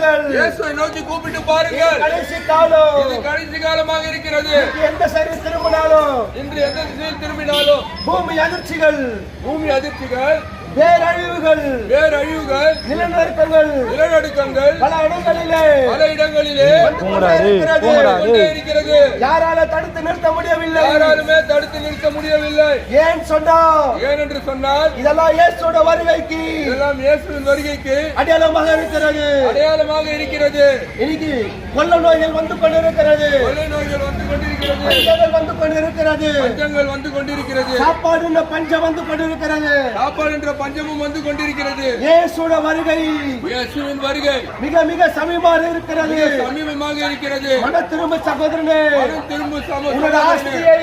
பாருங்கள் இயேசுவை நோக்கி கூப்பிட்டு பாருங்கள். கடைசி காலம். இது கடைசி காலமாக இருக்கிறது. எந்த சரி திரும்பினாலும்? இன்று எந்த திசையில் திரும்பினாலும்? பூமி அதிர்ச்சிகள். பூமி அதிர்ச்சிகள். பேரழிவுகள் பேரழிவுகள் நிலநடுக்கங்கள். நிலநடுக்கங்கள். பல இடங்களிலே. பல இடங்களிலே. இருக்கிறது. இருக்கிறது யாரால தடுத்து நிறுத்த முடியவில்லை. யாராலுமே தடுத்து நிறுத்த முடியவில்லை. ஏன் சொன்னா ஏனென்று சொன்னால் இதெல்லாம் இயேசுவோட வருகைக்கு. இதெல்லாம் இயேசுவின் வருகைக்கு அடையாளமாக இருக்கிறது. அடையாளமாக இருக்கிறது. இன்னைக்கு கொள்ள நோய்கள் வந்து கொண்டிருக்கிறது. கொள்ளை நோய்கள் வந்து கொண்டிருக்கிறது. பஞ்சங்கள் வந்து கொண்டிருக்கிறது. பஞ்சங்கள் வந்து கொண்டிருக்கிறது. சாப்பாடு என்ற பஞ்சம் வந்து கொண்டிருக்கிறது. சாப்பாடு என்ற பஞ்சமும் வந்து கொண்டிருக்கிறது. இயேசுவோட வருகை இயேசுவின் வருகை மிக மிக சமீபமாக இருக்கிறது. மிக சமீபமாக இருக்கிறது. மன திரும்ப சகோதரனே திரும்ப உன்னோட சமூக ஆஸ்தியை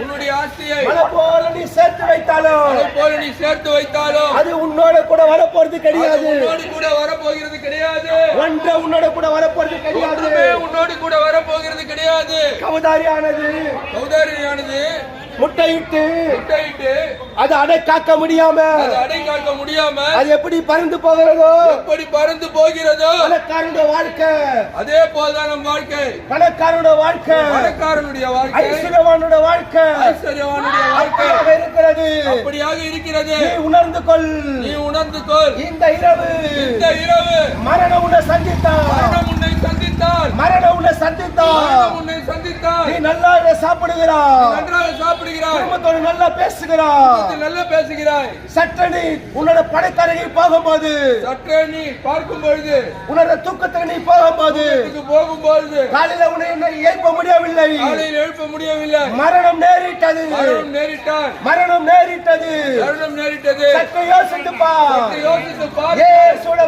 உன்னுடைய ஆஸ்தியை மன போல நீ சேர்த்து வைத்தாலும் அதை போல நீ சேர்த்து வைத்தாலும் அது உன்னோட கூட வரப்போறது கிடையாது. உன்னோடு கூட வரப்போகிறது கிடையாது. ஒன்றை உன்னோட கூட வரப்போறது கிடையாது. உன்னோடு கூட வரப்போகிறது கிடையாது. கவதாரியானது சௌதாரியானது முட்டையிட்டு. முட்டையிட்டு. அது அடை காக்க முடியாம. அடை காக்க முடியாம. அது எப்படி பறந்து போகிறதோ? எப்படி பறந்து போகிறதோ? பணக்காரனுடைய வாழ்க்கை. அதே போல்தான் நம் வாழ்க்கை. பணக்காரனுடைய வாழ்க்கை. பணக்காரனுடைய வாழ்க்கை. ஐஸ்வர்யவானுடைய வாழ்க்கை. ஐஸ்வர்யவானுடைய வாழ்க்கை. இருக்கிறது. அப்படியாக இருக்கிறது. நீ உணர்ந்து கொள். நீ உணர்ந்து கொள். இந்த இரவு. இந்த இரவு. மரணம் உன்னை சந்தித்தார் மரணம் உன்னை சந்தித்தால். மரணம் உன்னை சந்தித்தார் மரணம் உன்னை சந்தித்தால். நீ நல்லா சாப்பிடுகிறாய். நன்றாக சாப்பிடுகிறாய் குடும்பத்தோடு நல்லா பேசுகிறாய். நல்லா பேசுகிறாய். சற்று நீ உன்னோட படைக்கரையை போகும்போது சற்றே நீ பார்க்கும் பொழுது உன்னோட தூக்கத்துக்கு நீ போகும்போது போகும்பொழுது காலையில உன்னை என்னை எழுப்ப முடியவில்லை. காலையில் எழுப்ப முடியவில்லை. மரணம் நேரிட்டது. மரணம் நேரிட்டது. மரணம் நேரிட்டது. சற்று யோசித்து பார்.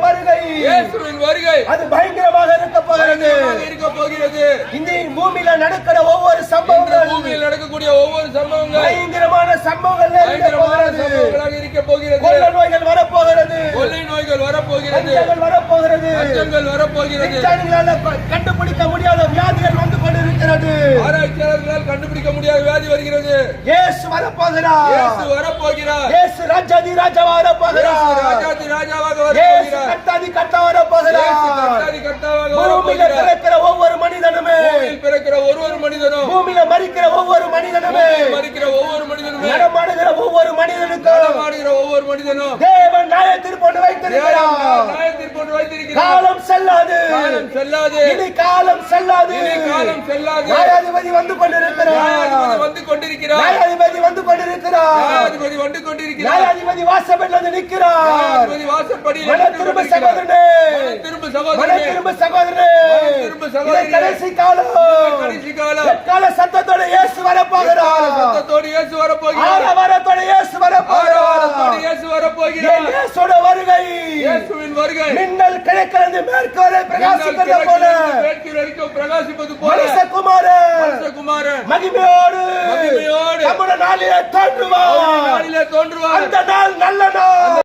வருகை. இயேசுவின் வருகை. அது பயங்கரமாக இருக்க போகிறது. இருக்க போகிறது. இந்த பூமியில நடக்கிற ஒவ்வொரு இந்த சம்பவங்கள் பூமியில் நடக்கக்கூடிய ஒவ்வொரு சம்பவங்கள் பயங்கரமான சம்பவங்கள் இருக்க பயங்கரமான போகிறது. சம்பவங்களாக இருக்க போகிறது. கொள்ள நோய்கள் வரப்போகிறது. கொள்ளை நோய்கள் வரப்போகிறது. பஞ்சங்கள் வரப்போகிறது. அச்சங்கள் வரப்போகிறது. விஞ்ஞானிகளால கண்டுபிடிக்க முடியாத வியாதிகள் வந்து கொண்டிருக்கிறது. ஆராய்ச்சியாளர்களால் கண்டுபிடிக்க முடியாத வியாதி வருகிறது. இயேசு வரப்போகிறார். இயேசு வரப்போகிறார். இயேசு ராஜாதி ராஜா இயேசு வரப்போகிறார் ராஜாதி ராஜாவாக இயேசு வரப்போகிறார். இயேசு கர்த்தாதி கர்த்தாவாக வரப்போகிறார் பிறக்கிற ஒவ்வொரு மனிதனுமே பூமியில் பிறக்கிற ஒரு ஒரு மனிதனும். பூமியில மறிக்கிற ஒவ்வொரு மனிதனுமே. மறிக்கிற ஒவ்வொரு மனிதனுமே. நடமாடுகிற ஒவ்வொரு மனிதனுக்கும். நடமாடுகிற ஒவ்வொரு மனிதனும். தேவன் நியாயத்தில் கொண்டு வைத்திருக்கிறார். நியாயத்தில் கொண்டு வைத்திருக்கிறார். காலம் செல்லாது. காலம் செல்லாது. இனி காலம் செல்லாது. இனி காலம் செல்லாது. நியாயாதிபதி வந்து கொண்டிருக்கிறார். நியாயாதிபதி வந்து கொண்டிருக்கிறார். நியாயாதிபதி வந்து கொண்டிருக்கிறார் நியாயாதிபதி வந்து கொண்டிருக்கிறார் நியாயாதிபதி வாசப்படியில் வந்து நிற்கிறார். நியாயாதிபதி நின்று திரும்ப. சகோதரனே. திரும்ப சகோதரனே. திரும்ப சகோதரனே. திரும்ப கடைசி காலம். கடைசி காலம். எக்கால சத்தத்தோட இயேசு வரப்போகிறார். சத்தத்தோடு இயேசு ஆரவாரத்தோட இயேசு ஆரவாரத்தோடு இயேசு இயேசுவோட வருகை. இயேசுவின் வருகை. கிழக்கிழந்து மேற்கு வரை நீங்கள் பிரகாசிப்பது போல. பிரகாசிப்பது போல. மனுஷகுமாரன் மனுஷகுமாரன் மகிமையோடு. மகிமையோடு. நம்முடைய நாளிலே தோன்றுவார். நாளிலே தோன்றுவார். அந்த நாள் நல்ல நாள்.